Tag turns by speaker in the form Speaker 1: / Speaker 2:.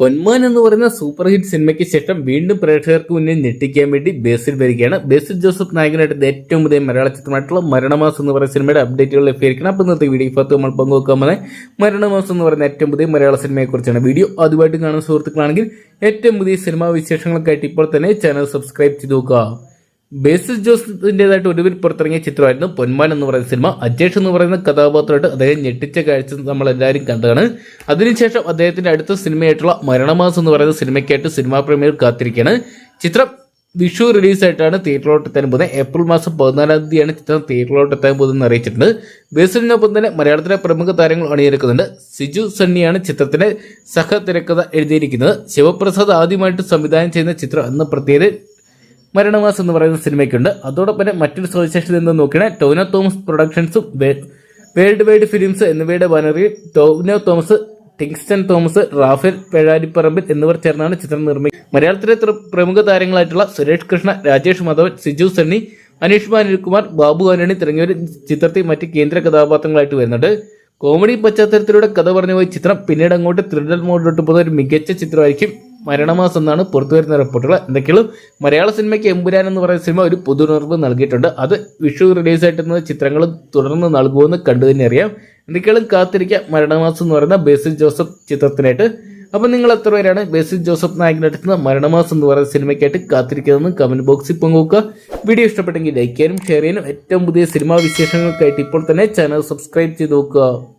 Speaker 1: പൊന്മാൻ എന്ന് പറയുന്ന super hit സിനിമയ്ക്ക് ശേഷം വീണ്ടും പ്രേക്ഷകർക്ക് മുന്നിൽ ഞെട്ടിക്കാൻ വേണ്ടി ബേസിൽ വരികയാണ്. ബേസിൽ ജോസഫ് നായകനായിട്ട് ഏറ്റവും പുതിയ മലയാള ചിത്രമായിട്ടുള്ള മരണമാസം എന്ന് പറയുന്ന സിനിമയുടെ അപ്ഡേറ്റുകൾ ലഭ്യമായിരിക്കണം. അപ്പോൾ ഇന്നത്തെ വീഡിയോ ഇപ്പോൾ നമ്മൾ പങ്കുവെക്കാൻ പോകുന്നത് മരണമാസം എന്ന് പറയുന്ന ഏറ്റവും പുതിയ മലയാള സിനിമയെക്കുറിച്ചാണ് വീഡിയോ ആദ്യമായിട്ട് കാണുന്ന സുഹൃത്തുക്കളാണെങ്കിൽ ഏറ്റവും പുതിയ സിനിമാ വിശേഷങ്ങൾക്കായിട്ട് ഇപ്പോൾ തന്നെ ചാനൽ സബ്സ്ക്രൈബ് ചെയ്ത് നോക്കുക. ബേസിൽ ജോസിന്റേതായിട്ട് ഒടുവിൽ പുറത്തിറങ്ങിയ ചിത്രമായിരുന്നു പൊന്മാൻ എന്ന് പറയുന്ന സിനിമ. അജേഷ് എന്ന് പറയുന്ന കഥാപാത്രമായിട്ട് അദ്ദേഹം ഞെട്ടിച്ച കാഴ്ച നമ്മൾ എല്ലാവരും കണ്ടതാണ്. അതിനുശേഷം അദ്ദേഹത്തിന്റെ അടുത്ത സിനിമയായിട്ടുള്ള മരണമാസം എന്ന് പറയുന്ന സിനിമയ്ക്കായിട്ട് സിനിമാ പ്രേമികൾ കാത്തിരിക്കുകയാണ്. ചിത്രം വിഷു റിലീസായിട്ടാണ് തിയേറ്ററിലോട്ട് എത്താൻ പോകുന്നത്. ഏപ്രിൽ മാസം പതിനാലാം തീയതിയാണ് ചിത്രം തിയേറ്ററിലോട്ട് എത്താൻ പോകുന്നതെന്ന് അറിയിച്ചിട്ടുണ്ട്. ബേസിലിനൊപ്പം തന്നെ മലയാളത്തിലെ പ്രമുഖ താരങ്ങൾ അണിനിരക്കുന്നുണ്ട്. സിജു സണ്ണിയാണ് ചിത്രത്തിന്റെ സഹ തിരക്കഥ എഴുതിയിരിക്കുന്നത്. ശിവപ്രസാദ് ആദ്യമായിട്ട് സംവിധാനം ചെയ്യുന്ന ചിത്രം എന്ന പ്രത്യേകത മരണമാസം എന്ന് പറയുന്ന സിനിമയ്ക്കുണ്ട്. അതോടൊപ്പം തന്നെ മറ്റൊരു സവിശേഷത എന്ന് നോക്കിയാൽ ടോനോ തോമസ് പ്രൊഡക്ഷൻസും വേൾഡ് വൈഡ് ഫിലിംസ് എന്നിവയുടെ ബാനറിൽ ടോവിനോ തോമസ് ടിങ്സ്റ്റൺ തോമസ് റാഫേൽ പേഴാരിപ്പറമ്പിൽ എന്നിവർ ചേർന്നാണ് ചിത്രം നിർമ്മിക്കുന്നത് മലയാളത്തിലെ പ്രമുഖ താരങ്ങളായിട്ടുള്ള സുരേഷ് കൃഷ്ണ രാജേഷ് മാധവൻ സിജു സണ്ണി അനീഷ് അനിൽകുമാർ ബാബു ആന്റണി തുടങ്ങിയവർ ചിത്രത്തിൽ മറ്റ് കേന്ദ്ര കഥാപാത്രങ്ങളായിട്ട് വരുന്നുണ്ട്. കോമഡി പശ്ചാത്തലത്തിലൂടെ കഥ പറഞ്ഞു പോയ ചിത്രം പിന്നീട് അങ്ങോട്ട് ത്രിഡൽ മോഡിലോട്ട് പോകുന്ന ഒരു മികച്ച ചിത്രമായിരിക്കും മരണമാസം എന്നാണ് പുറത്തു വരുന്ന റിപ്പോർട്ടുകൾ. എന്തൊക്കെയുള്ളൂ? മലയാള സിനിമയ്ക്ക് എമ്പുരാൻ എന്ന് പറയുന്ന സിനിമ ഒരു പുതുണർവ് നൽകിയിട്ടുണ്ട്. അത് വിഷു റിലീസ് ആയിട്ടുന്ന ചിത്രങ്ങൾ തുടർന്ന് നൽകുമെന്ന് കണ്ടു തന്നെ അറിയാം. എന്തൊക്കെയാണ്? കാത്തിരിക്കുക മരണമാസം എന്ന് പറയുന്ന ബേസിൽ ജോസഫ് ചിത്രത്തിനായിട്ട്. അപ്പം നിങ്ങൾ എത്ര പേരാണ് ബേസിൽ ജോസഫ് നായകനെടുക്കുന്ന മരണമാസം എന്ന് പറയുന്ന സിനിമയ്ക്കായിട്ട് കാത്തിരിക്കുന്നതെന്ന് കമന്റ് ബോക്സിൽ പങ്കുവെക്കുക. വീഡിയോ ഇഷ്ടപ്പെട്ടെങ്കിൽ ലൈക്ക് ചെയ്യാനും ഷെയർ ചെയ്യാനും. ഏറ്റവും പുതിയ സിനിമാ വിശേഷങ്ങൾക്കായിട്ട് ഇപ്പോൾ തന്നെ ചാനൽ സബ്സ്ക്രൈബ് ചെയ്ത് നോക്കുക.